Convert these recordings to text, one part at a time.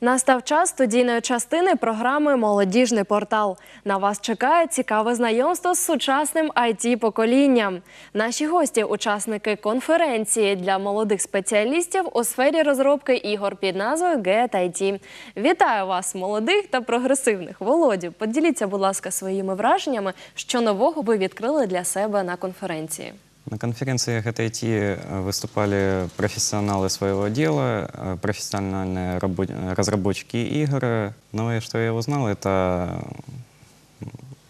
Настав час студійної частини програми Молодіжний портал. На вас чекає цікаве знайомство з сучасним it поколінням. Наші гості учасники конференції для молодих спеціалістів у сфері розробки ігор під назвою Get IT. Вітаю вас, молодих та прогресивних. Володю, поділіться, будь ласка, своїми враженнями, що нового ви відкрили для себе на конференції. На конференции GTIT выступали профессионалы своего дела, э, профессиональные рабо- разработчики игр. Новое, что я узнал, это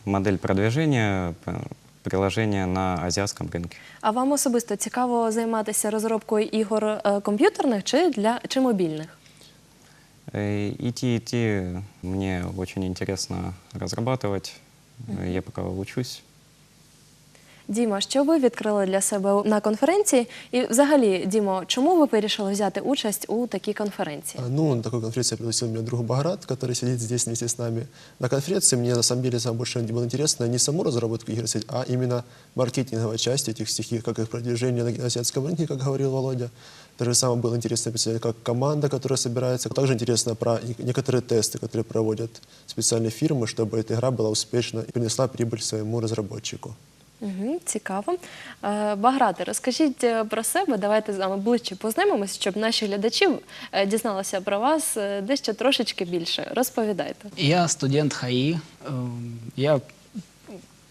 модель продвижения п- приложения на азиатском рынке. А вам особисто цікаво займатися розробкою ігор е, комп'ютерних чи для чи мобільних? Э, И те, и те мне очень интересно разрабатывать. Э, Я пока учусь. Діма, що ви відкрили для себе на конференції? І взагалі, Дімо, чому ви вирішили взяти участь у такій конференції? А, Ну, на такую конференцию пригласил меня друг Баграт, который сидит здесь вместе с нами. На конференции мне на самом деле самое больше было интересно не саму разработку игр, а именно маркетинговая часть этих всех игр, как их продвижение на азиатском рынке, как говорил Володя. То же самое было интересно представить, как команда, которая собирается. Также интересно про и- некоторые тесты, которые проводят специальные фирмы, чтобы эта игра была успешна и принесла прибыль своему разработчику. Угу, цікаво. Е, Баграти, розкажіть е, про себе. Давайте з вами ближче познайомимося, щоб наші глядачі е, дізналися про вас е, дещо трошечки більше. Розповідайте. Я студент ХАИ. Эм, Я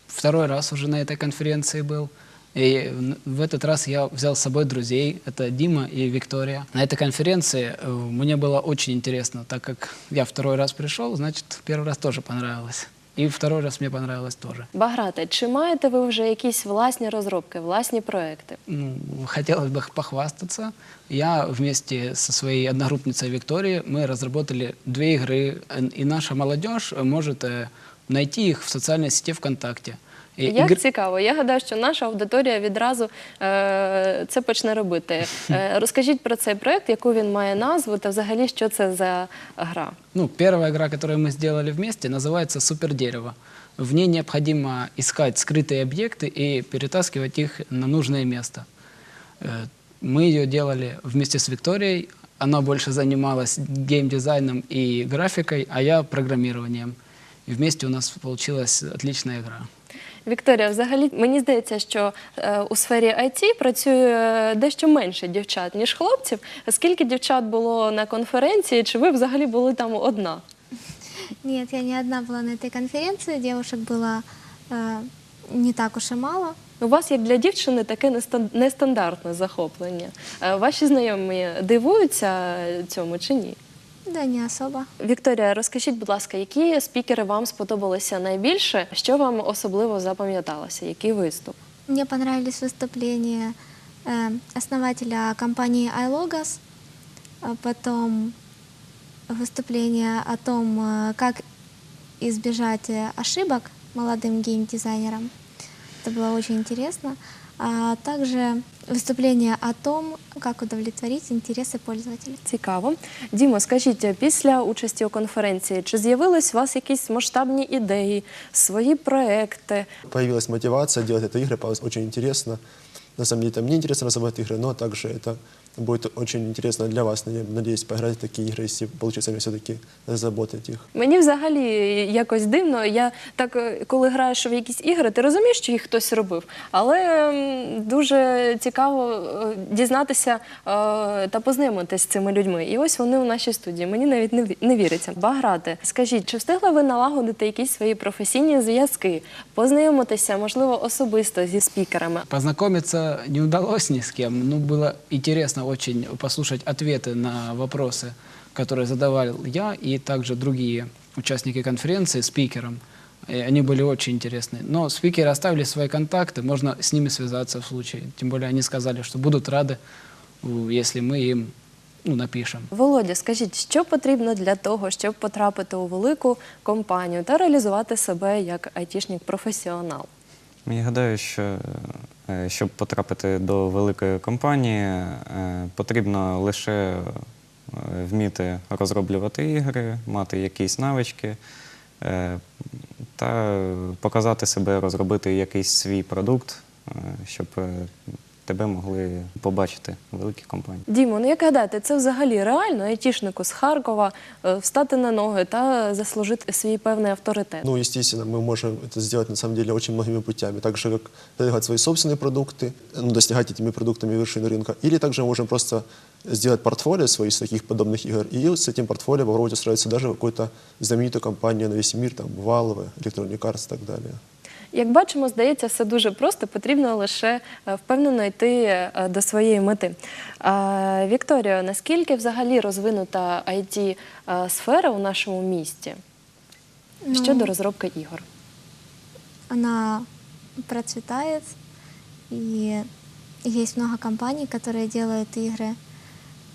второй раз уже на этой конференции был. И н- в этот раз я взял с собой друзей. Это Дима и Виктория. На этой конференции э, мне было очень интересно, так как я второй раз пришел, значит, первый раз тоже понравилось. И второй раз мне понравилось тоже. Баграте, чи маєте ви вже якісь власні розробки, власні проекти? Ну, хотелось бы похвастаться. Я вместе со своей одногруппницей Викторией мы разработали две игры, э, и наша молодежь может э, найти их в социальной сети ВКонтакте. И Як игр- цікаво, я гадаю, що наша аудиторія відразу е, це почне робити. Е, розкажіть про цей проект, яку він має назву, та взагалі що це за гра. Ну, первая игра, которую мы сделали вместе, называется «Супер дерево». В ней необходимо искать скрытые объекты и перетаскивать их на нужное место. Э, Мы ее делали вместе с Викторией. Она больше занималась геймдизайном и графикой, а я программированием. И вместе у нас получилась отличная игра. Вікторія, взагалі мені здається, що е, у сфері IT працює е, дещо менше дівчат, ніж хлопців. Скільки дівчат було на конференції? Чи ви взагалі були там одна? Нет, я не одна была на этой конференции, девушек было э, не так уж и мало. У вас, як для дівчини, таке нестан- нестандартне захоплення. Е, Ваші знайомі дивуються цьому чи ні? Да не особо. Вікторія, розкажіть, будь ласка, які спікери вам сподобалися найбільше? Що вам особливо запам'яталося? Який виступ? Мне понравились выступления э, основателя компании iLogos, а потом выступление о том, э, как избежать э, ошибок молодым геймдизайнерам. Это было очень интересно. А также выступление о том, как удовлетворить интересы пользователей. Цікаво. Дімо, скажіть, після участі у конференції, чи з'явились у вас якісь масштабні ідеї, свої проекти? Появилась мотивация делать это игры, получилось очень интересно. На самом деле, это мне интересно разработать игры, но также это будет очень интересно для вас, наде- надеюсь, поиграть в такие игры, если получится мне все-таки разработать их. Мені взагалі якось дивно. Я так, е, коли граєш в якісь ігри, ти розумієш, що їх хтось робив, але дуже цікаво е, дізнатися е, та познайомитися з цими людьми. І ось вони у нашій студії. Мені навіть не ві- не віриться. Баграти, скажіть, чи встигли ви налагодити якісь свої професійні зв'язки, познайомитися, можливо, особисто зі спікерами? Познакомиться не удалось ни с кем, но было интересно очень послушать ответы на вопросы, которые задавал я и также другие участники конференции спикерам. И они были очень интересны. Но спикеры оставили свои контакты, можно с ними связаться в случае. Тем более они сказали, что будут рады, у- если мы им ну, напишем. Володя, скажіть, що потрібно для того, щоб потрапити у велику компанію та реалізувати себе як айтішник-професіонал? Я гадаю, що е, щоб потрапити до великої компанії, е, потрібно лише е, вміти розроблювати ігри, мати якісь навички та показати себе, розробити якийсь свій продукт, щоб тебе могли побачити великі компанії. Дімо, ну як гадаєте, це взагалі реально айтішнику з Харкова е, встати на ноги та заслужити свій певний авторитет? Ну, естественно, мы можем это сделать на самом деле очень многими путями. Так же, как продвигать свои собственные продукты, ну, достигать этими продуктами вершины рынка. Или также мы можем просто сделать портфолио своих с таких подобных игр и с этим портфолио попробовать устроиться даже в какую-то знаменитую компанию на весь мир, там, Valve, Electronic Arts и так далее. Як бачимо, здається, все дуже просто, потрібно лише е, впевнено йти е, до своєї мети. Е, Вікторія, наскільки взагалі розвинута it сфера у нашому місті Ну, щодо розробки ігор? Она процветает, и есть много компаний, которые делают игры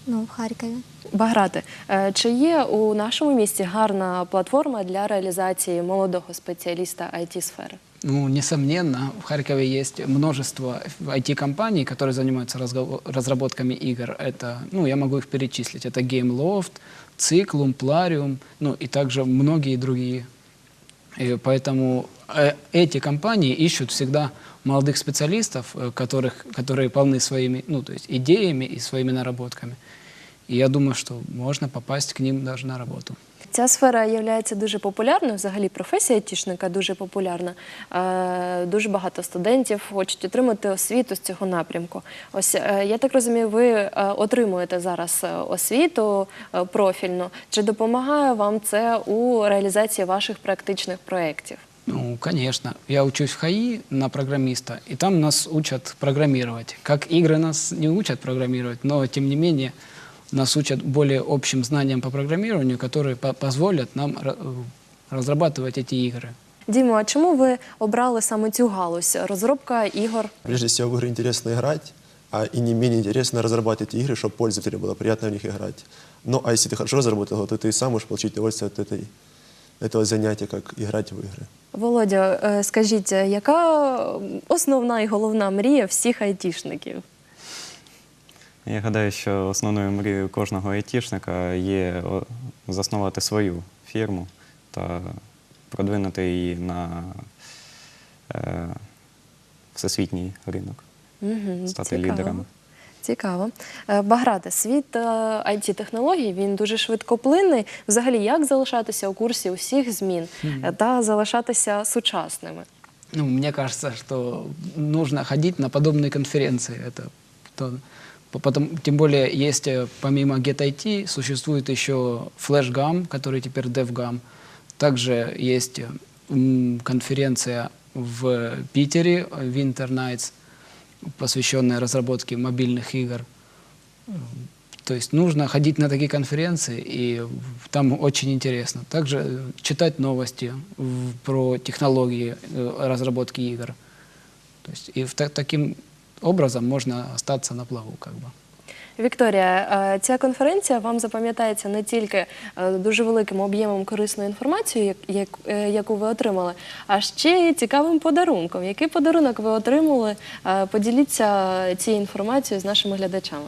ну, в Харькове. Баграти, е, чи є у нашому місті гарна платформа для реалізації молодого спеціаліста it сфери Ну, несомненно, в Харькове есть множество IT-компаний, которые занимаются разработками игр. Это, ну, я могу их перечислить. Это GameLoft, Cyclum, Plarium, ну, и также многие другие. И поэтому э, эти компании ищут всегда молодых специалистов, э, которых, которые полны своими, ну, то есть идеями и своими наработками. И я думаю, что можно попасть к ним даже на работу. Ця сфера є дуже популярною. Взагалі професія айтішника дуже популярна. Е, Дуже багато студентів хочуть отримати освіту з цього напрямку. Ось е, я так розумію, ви е, отримуєте зараз освіту профільну. Чи допомагає вам це у реалізації ваших практичних проєктів? Ну, конечно. Я учусь в ХАИ на программиста, и там нас учат программировать. Как игры нас не учат программировать, но тем не менее нас учат более общим знаниям по программированию, которые по- позволят нам ра- э, разрабатывать эти игры. Дімо, а чому ви обрали саме цю галузь? Розробка ігор Прежде всего, в игры интересно играть, а и не менее интересно разрабатывать игры, чтобы пользователю было приятно в них играть. Ну, а если ты хорошо разработал, то ты и сам можешь получить удовольствие от этой, этого занятия, как играть в игры. Володя, е, скажіть, яка основна і головна мрія всіх айтішників? Я гадаю, що основною мрією кожного айтішника є заснувати свою фірму та продвинути її на е, всесвітній ринок, Мгм, стати цікаво. лідерами. Цікаво. Е, Баграте, світ it технологій він дуже швидкоплинний. Взагалі, як залишатися у курсі усіх змін е, та залишатися сучасними? Ну, мне кажется, что нужно ходить на подобные конференции. Это то- потом, тем более есть э, помимо GetIT существует еще FlashGam, который теперь DevGam. Также есть э, конференция в Питере э, Winter Nights, посвященная разработке мобильных игр. То есть нужно ходить на такие конференции, и там очень интересно. Также читать новости про технологии разработки игр. То есть и в та- таким образом можно остаться на плаву, как бы. Вікторія, е, ця конференція вам запам'ятається не тільки е, дуже великим об'ємом корисної інформації, як- як- е, яку ви отримали, а ще й цікавим подарунком. Який подарунок ви отримали? Е, Поділіться цією інформацією з нашими глядачами.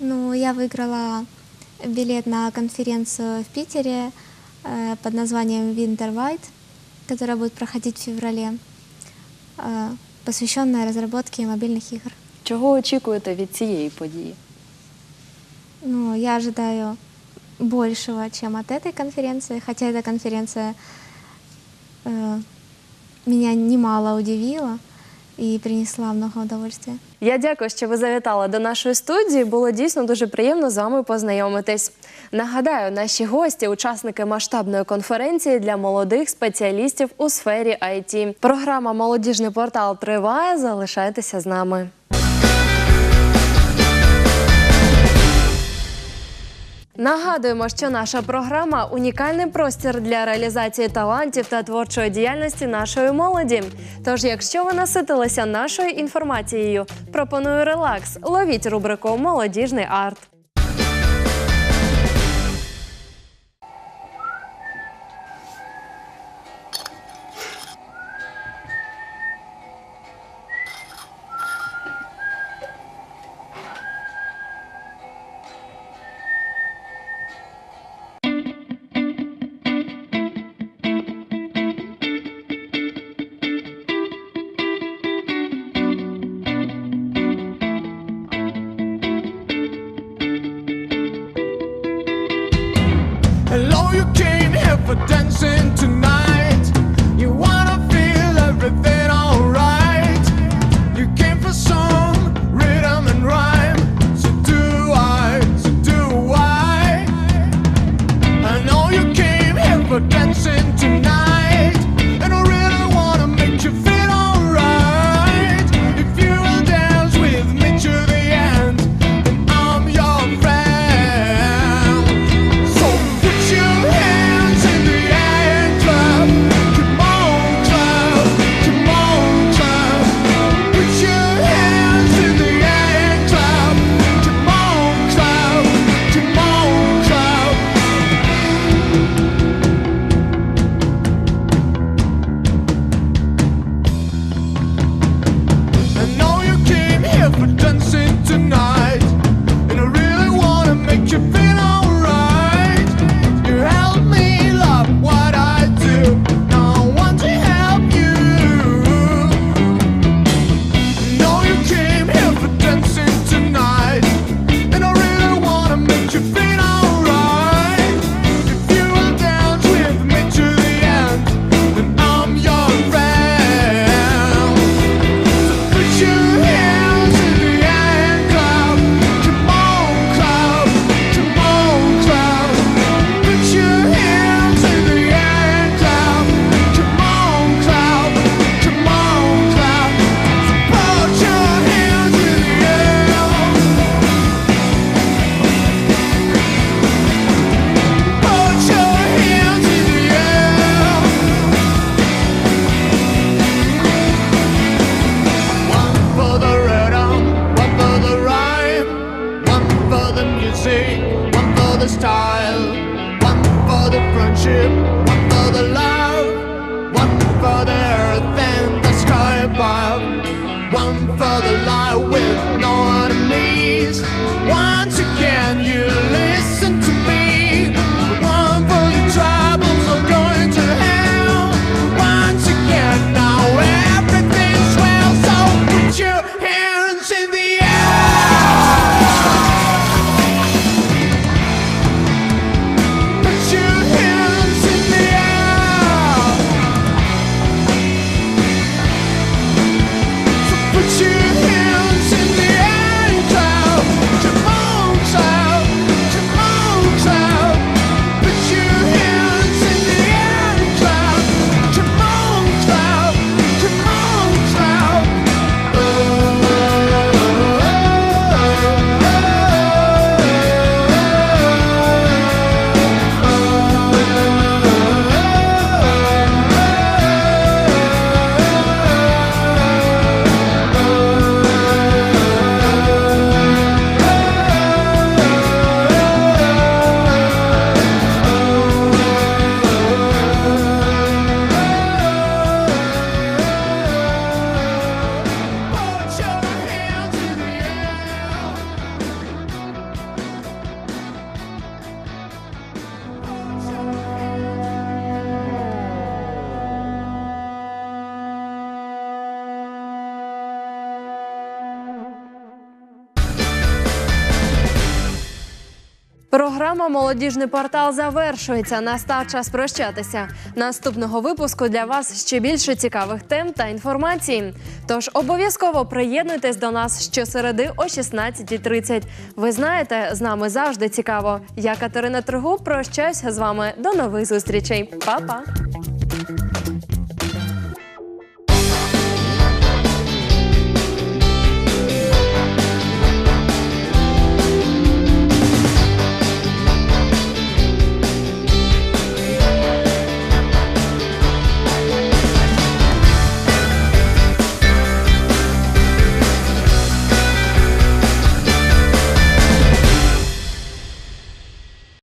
Ну, я выиграла билет на конференцию в Питере э, под названием Winter White, которая будет проходить в феврале, э, посвященная разработке мобильных игр. Чого очікуєте від цієї події? Ну, я ожидаю большего, чем от этой конференции, хотя эта конференция э, меня немало удивила и принесла много удовольствия. Я дякую, що ви завітали до нашої студії. Було дійсно дуже приємно з вами познайомитись. Нагадаю, наші гості, учасники масштабної конференції для молодих спеціалістів у сфері IT. Програма Молодіжний портал триває. Залишайтеся з нами. Нагадуємо, що наша програма унікальний простір для реалізації талантів та творчої діяльності нашої молоді. Тож, якщо ви наситилися нашою інформацією, пропоную релакс. Ловіть рубрику Молодіжний арт. for dancing tonight. Програма Молодіжний портал завершується. Настав час прощатися. Наступного випуску для вас ще більше цікавих тем та інформації. Тож обов'язково приєднуйтесь до нас щосереди о 16.30. Ви знаєте, з нами завжди цікаво. Я Катерина Тригу прощаюся з вами до нових зустрічей. Па-па!